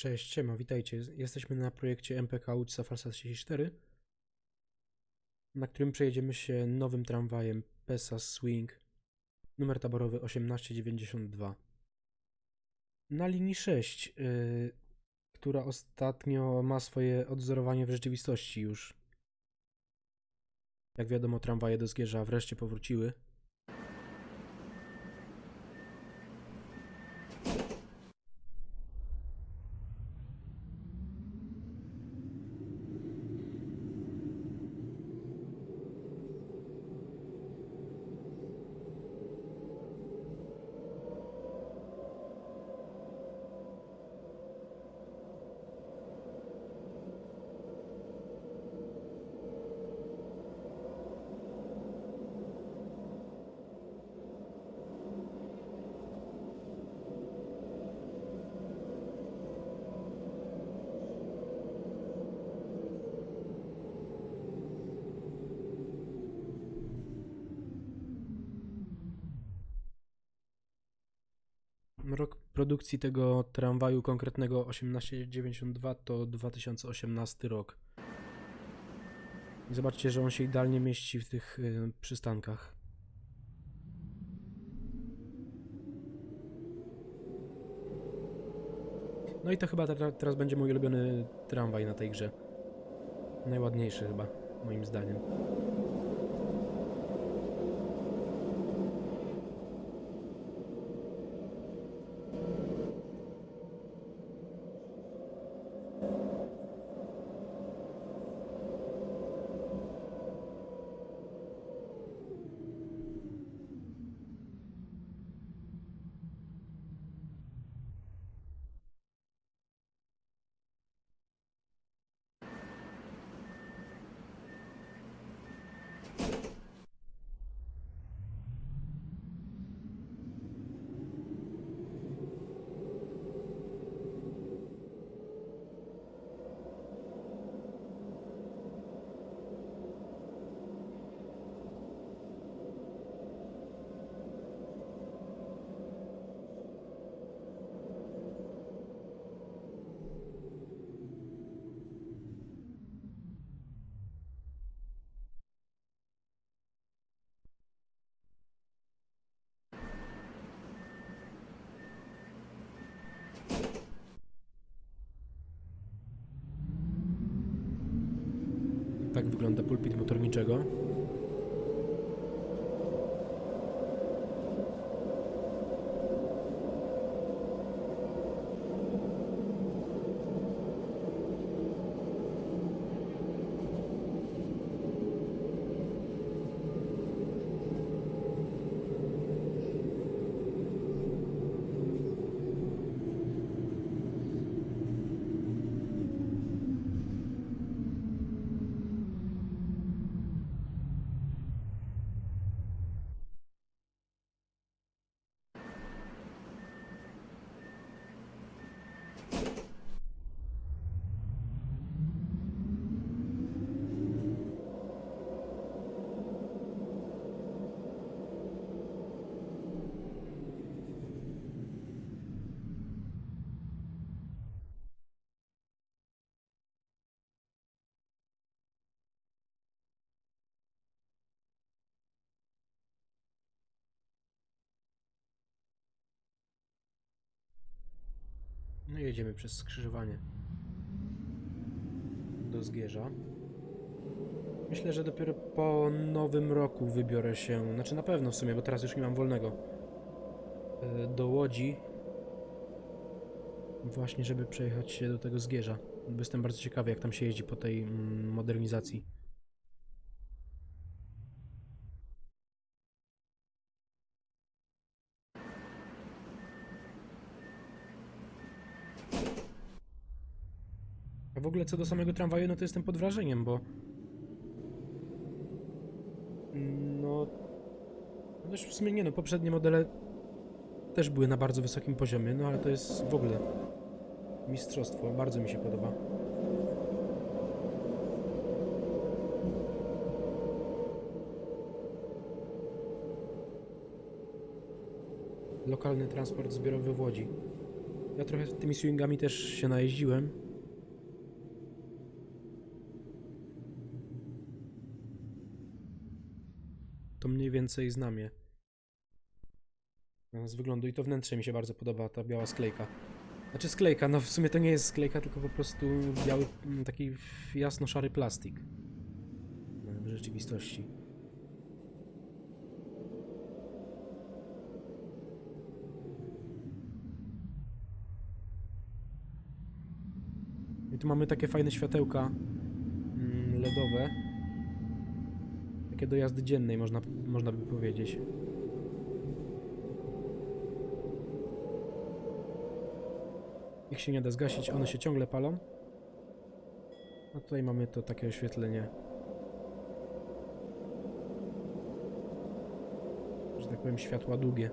Cześć, siema, witajcie. Jesteśmy na projekcie MPK Uczca Farsat 34, na którym przejedziemy się nowym tramwajem Pesas Swing, numer taborowy 1892. Na linii 6, yy, która ostatnio ma swoje odzorowanie w rzeczywistości już. Jak wiadomo, tramwaje do Zgierza wreszcie powróciły. Rok produkcji tego tramwaju konkretnego 1892 to 2018 rok. Zobaczcie, że on się idealnie mieści w tych y, przystankach. No i to chyba te- teraz będzie mój ulubiony tramwaj na tej grze. Najładniejszy chyba, moim zdaniem. Tak wygląda pulpit motorniczego. No jedziemy przez skrzyżowanie do Zgierza. Myślę, że dopiero po nowym roku wybiorę się, znaczy na pewno w sumie, bo teraz już nie mam wolnego, e, do Łodzi. Właśnie, żeby przejechać się do tego Zgierza. Bo jestem bardzo ciekawy, jak tam się jeździ po tej mm, modernizacji. A w ogóle co do samego tramwaju, no to jestem pod wrażeniem, bo. No. No też w sumie nie, no poprzednie modele też były na bardzo wysokim poziomie, no ale to jest w ogóle mistrzostwo. Bardzo mi się podoba. Lokalny transport zbiorowy w Łodzi. Ja trochę tymi swingami też się najeździłem. To mniej więcej znam je. No, Z wyglądu i to wnętrze mi się bardzo podoba, ta biała sklejka. Znaczy sklejka, no w sumie to nie jest sklejka, tylko po prostu biały, mm, taki jasno-szary plastik. No, W rzeczywistości. I tu mamy takie fajne światełka mm, LEDowe. Takie do jazdy dziennej, można, można by powiedzieć. Ich się nie da zgasić, one się ciągle palą. A tutaj mamy to takie oświetlenie. Że tak powiem, światła długie.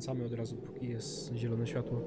Skręcamy od razu, póki jest zielone światło.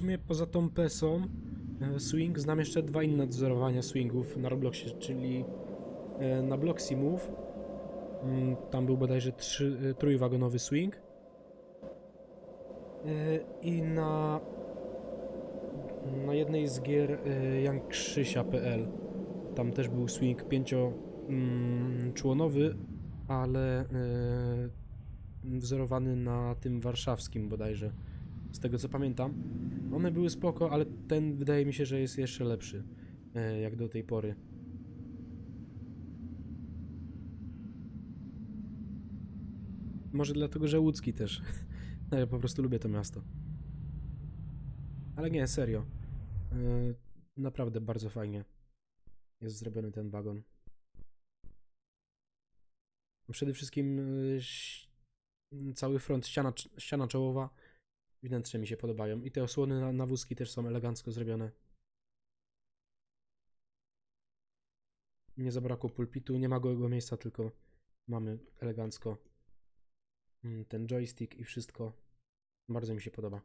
Sumie poza tą pesą swing znam jeszcze dwa inne odzorowania swingów na Robloxie, czyli e, na Bloxy Move. mm, Tam był bodajże trzy, e, trójwagonowy swing. E, I na, na jednej z gier e, Jan Krzysia.pl tam też był swing pięcioczłonowy, ale e, wzorowany na tym warszawskim bodajże, z tego co pamiętam. One były spoko, ale ten wydaje mi się, że jest jeszcze lepszy, e, jak do tej pory. Może dlatego, że łódzki też. No, ja po prostu lubię to miasto. Ale nie, serio. E, Naprawdę bardzo fajnie jest zrobiony ten wagon. Przede wszystkim e, cały front, ściana, ściana czołowa, wnętrze mi się podobają. I te osłony na, na wózki też są elegancko zrobione. Nie zabrakło pulpitu, nie ma gołego miejsca, tylko mamy elegancko mm, ten joystick i wszystko. Bardzo mi się podoba.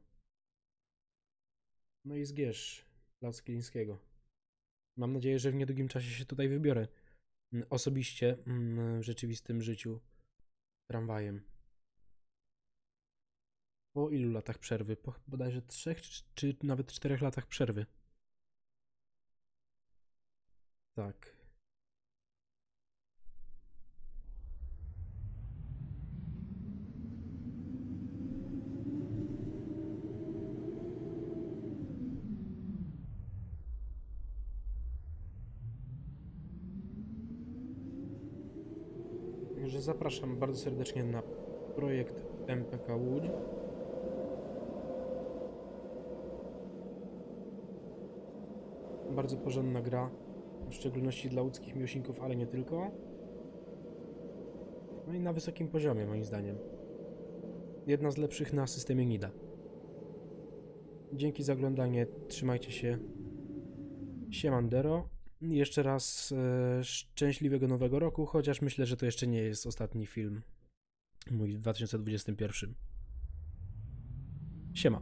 No i zgierz Plac Kilińskiego. Mam nadzieję, że w niedługim czasie się tutaj wybiorę. mm, Osobiście mm, w rzeczywistym życiu tramwajem. Po ilu latach przerwy? Po bodajże trzech czy, czy nawet czterech latach przerwy. Tak. Także zapraszam bardzo serdecznie na projekt MPK Łódź. Bardzo porządna gra, w szczególności dla łódzkich miłośników, ale nie tylko. No i na wysokim poziomie, moim zdaniem. Jedna z lepszych na systemie NIDA. Dzięki za oglądanie, trzymajcie się. Siemandero. Jeszcze raz e, szczęśliwego nowego roku, chociaż myślę, że to jeszcze nie jest ostatni film mój w 2021. Siema.